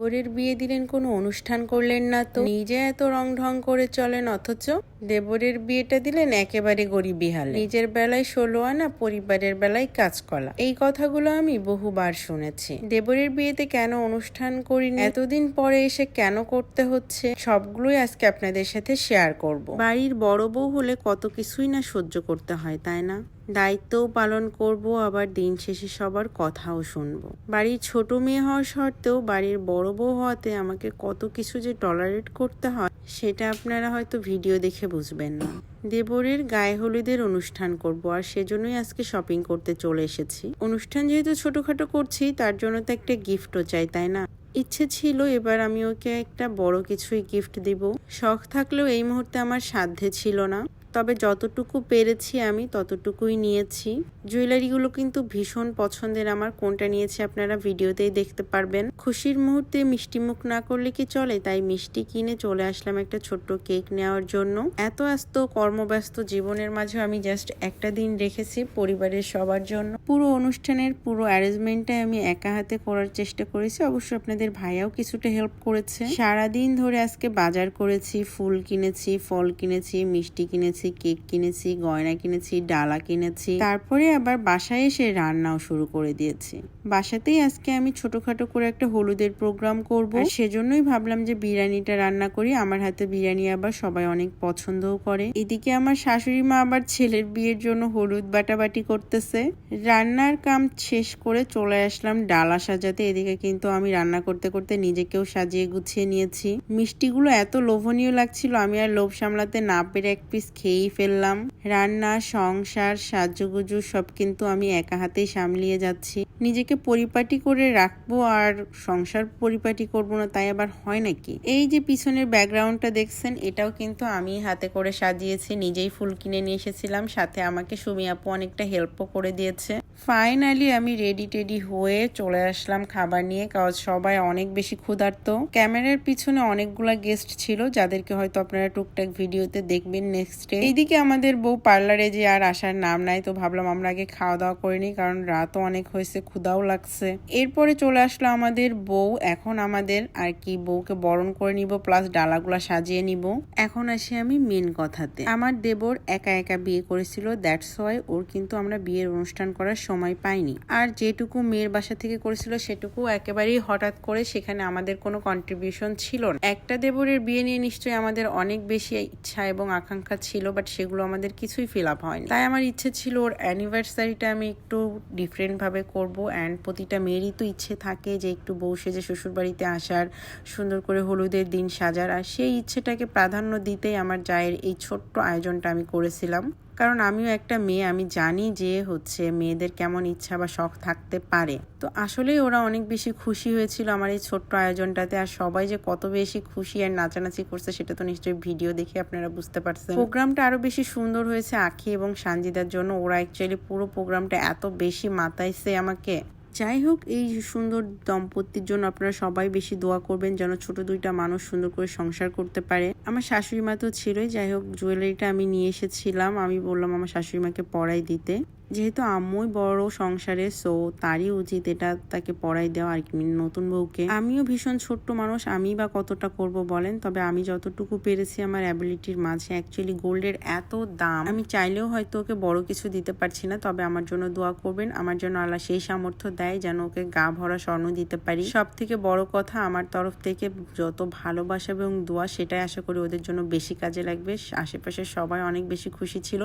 দেবরের বিয়ে দিলেন, কোনো অনুষ্ঠান করলেন না তো? নিজে এত রং ঢং করে চলেন অথচ? দেবরের বিয়েটা দিলেন একেবারে গরিবি হালে। নিজের বেলায় ষোলো আনা, পরিবারের বেলায় কাজকলা এই কথাগুলো আমি বহুবার শুনেছি। দেবরের বিয়েতে কেন অনুষ্ঠান করিনি? এতদিন পরে এসে কেন করতে হচ্ছে? সবগুলোই আজকে আপনাদের সাথে শেয়ার করব। বাড়ির বড় বউ হলে কত কিছুই না সহ্য করতে হয়, তাই না? দায়িত্বও পালন করব, আবার দিন শেষে সবার কথাও শুনব। বাড়ির ছোট মেয়ে হওয়া সত্ত্বেও, বাড়ির বড় বউ হওয়াতে আমাকে কত কিছু যে টলারেট করতে হয়, সেটা আপনারা হয়তো ভিডিও দেখে বুঝবেন না। দেবরের গায়ে হলুদের অনুষ্ঠান করব, আর সেজন্যই আজকে শপিং করতে চলে এসেছি। অনুষ্ঠান যেহেতু ছোটখাটো করছি, তার জন্য তো একটা গিফটও চাই, তাই না? ইচ্ছে ছিল এবার আমি ওকে একটা বড় কিছুই গিফট দিব। শখ থাকলেও এই মুহূর্তে আমার সাধ্যে ছিল না। তবে যতটুকু পেরেছি আমি, ততটুকুই নিয়েছি। জুয়েলারিগুলো কিন্তু ভীষণ পছন্দের আমার। কোনটা নিয়েছি আপনারা ভিডিওতেই দেখতে পারবেন। খুশির মুহূর্তে মিষ্টি মুখ না করলে কি চলে? তাই মিষ্টি কিনে চলে আসলাম একটা ছোট্ট কেক নেওয়ার জন্য। এত ব্যস্ত কর্মব্যস্ত জীবনের মাঝে আমি জাস্ট একটা দিন রেখেছি পরিবারের সবার জন্য। পুরো অনুষ্ঠানের পুরো অ্যারেঞ্জমেন্টটা আমি একা হাতে করার চেষ্টা করেছি। অবশ্য আপনাদের ভাইয়াও কিছুটা হেল্প করেছে। সারাদিন ধরে আজকে বাজার করেছি, ফুল কিনেছি, ফল কিনেছি, মিষ্টি কিনেছি। কেক কিনেছি, গয়না কিনেছি, ডালা কিনেছি। তারপরে আবার বাসায় এসে রান্নাও শুরু করে দিয়েছি। বাসাতেই আজকে আমি ছোটখাটো করে একটা হলুদের প্রোগ্রাম করব। সেজন্যই ভাবলাম যে বিরিয়ানিটা রান্না করি। আমার হাতে বিরিয়ানি আবার সবাই অনেক পছন্দও করে। এদিকে আমার শাশুড়ি মা আবার ছেলের বিয়ের জন্য হলুদ বাটাবাটি করতেছে। রান্নার কাম শেষ করে চলে আসলাম ডালা সাজাতে। এদিকে কিন্তু আমি রান্না করতে করতে নিজেকেও সাজিয়ে গুছিয়ে নিয়েছি। মিষ্টিগুলো এত লোভনীয় লাগছিল, আমি আর লোভ সামলাতে না পেরে এক পিস খেয়েই ফেললাম। রান্না, সংসার, সাজুগুজু সব কিন্তু আমি একা হাতেই সামলিয়ে যাচ্ছি। নিজেকে পরিপাটি করে রাখব আর সংসার পরিপাটি করব না, তাই আবার হয় নাকি? এই যে পিছনের ব্যাকগ্রাউন্ডটা দেখছেন, এটাও কিন্তু আমি হাতে করে সাজিয়েছি। নিজেই ফুল কিনে নিয়ে এসেছিলাম, সাথে আমাকে সুমি আপু অনেকটা হেল্পও করে দিয়েছে। ফাইনালি আমি রেডি টেডি হয়ে চলে আসলাম খাবার নিয়ে, কারণ সবাই অনেক বেশি ক্ষুধার্ত। ক্যামেরার পিছনে অনেকগুলা গেস্ট ছিল, যাদেরকে হয়তো আপনারা টুকটাক ভিডিওতে দেখবেন নেক্সট ডে। এইদিকে আমাদের বউ পার্লারে যে আর আসার নাম নাই, তো ভাবলাম আমরা আগে খাওয়া দাওয়া করিনি কারণ রাতও অনেক হয়েছে, ক্ষুধাও লাগছে। এরপরে চলে আসলো আমাদের বউ, এখন আমাদের আর কি বউকে বরণ করে নিব প্লাস ডালাগুলা সাজিয়ে নিব। এখন আসি আমি মেন কথাতে। আমার দেবর একা একা বিয়ে করেছিল দ্যাটস ওয়াই ওর কিন্তু আমরা বিয়ের অনুষ্ঠান করার সময় পাইনি। আর যেটুকু মেয়ের বাসা থেকে করেছিল, সেটুকু একেবারেই হঠাৎ করে সেখানে আমাদের কোনো কন্ট্রিবিউশন ছিল না। একটা দেবরের বিয়ে নিয়ে নিশ্চয়ই আমাদের অনেক বেশি ইচ্ছা এবং আকাঙ্ক্ষা ছিল বাট সেগুলো আমাদের কিছুই ফিল আপ হয়নি। তাই আমার ইচ্ছে ছিল ওর অ্যানিভার্সারিটা আমি একটু ডিফারেন্টভাবে করব অ্যান্ড প্রতিটা মেয়েরই তো ইচ্ছে থাকে যে একটু বউ সেজে শ্বশুর বাড়িতে আসার, সুন্দর করে হলুদের দিন সাজার, আর সেই ইচ্ছেটাকে প্রাধান্য দিতেই আমার জায়ের এই ছোট্ট আয়োজনটা আমি করেছিলাম। কারণ আমিও একটা মেয়ে, আমি জানি যে হচ্ছে মেয়েদের কেমন ইচ্ছা বা শখ থাকতে পারে। তো আসলেই ওরা অনেক বেশি খুশি হয়েছিল আমার এই ছোট্ট আয়োজনটাতে। আর সবাই যে কত বেশি খুশি আর নাচানাচি করছে সেটা তো নিশ্চয়ই ভিডিও দেখে আপনারা বুঝতে পারছেন। প্রোগ্রামটা আরও বেশি সুন্দর হয়েছে আখি এবং সানজিদার জন্য। ওরা অ্যাকচুয়ালি পুরো প্রোগ্রামটা এত বেশি মাতাইছে আমাকে। যাই হোক, এই সুন্দর দম্পতির জন্য আপনারা সবাই বেশি দোয়া করবেন যেন ছোট দুইটা মানুষ সুন্দর করে সংসার করতে পারে। আমার শাশুড়ি মা তো ছিলই, যাই হোক জুয়েলারিটা আমি নিয়ে এসেছিলাম। আমি বললাম আমার শাশুড়ি মাকে পড়াই দিতে। যেহেতু আম্মুই বড় সংসারে সো তারই উচিত এটা তাকে পড়াই দেওয়া আর কি নতুন বউকে। আমিও ভীষণ ছোট্ট মানুষ, আমি বা কতটা করব বলেন? তবে আমি যতটুকু পেরেছি আমার অ্যাবিলিটির মাঝে অ্যাকচুয়ালি গোল্ডের এত দাম। আমি চাইলেও হয়তো ওকে বড় কিছু দিতে পারছি না, তবে আমার জন্য দোয়া করবেন, আমার জন্য আল্লাহ সেই সামর্থ্য দেয় যেন ওকে গা ভরা স্বর্ণ দিতে পারি। সব থেকে বড় কথা আমার তরফ থেকে যত ভালোবাসা এবং দোয়া, সেটাই আশা করি ওদের জন্য বেশি কাজে লাগবে। আশেপাশে সবাই অনেক বেশি খুশি ছিল।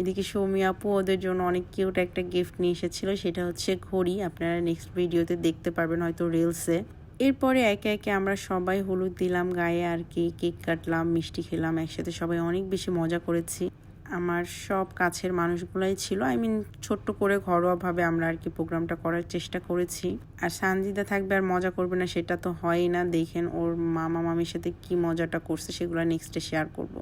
এদিকে সৌমি আপু ওদের জন্য অনেক কিউট একটা গিফট নিয়ে এসেছিল, সেটা হচ্ছে ঘড়ি। আপনারা নেক্সট ভিডিওতে দেখতে পারবেন হয়তো রিলসে এরপরে একে একে আমরা সবাই হলুদ দিলাম, গায়ে আর কি কেক কাটলাম, মিষ্টি খেলাম, একসাথে সবাই অনেক বেশি মজা করেছি। আমার সব কাছের মানুষগুলাই ছিল আই মিন ছোট্ট করে ঘরোয়াভাবে আমরা আর কি প্রোগ্রামটা করার চেষ্টা করেছি। আর সানজিদা থাকবে আর মজা করবে না, সেটা তো হয়ই না। দেখেন ওর মামা মামির সাথে কি মজাটা করছে, সেগুলো নেক্সটে শেয়ার করব।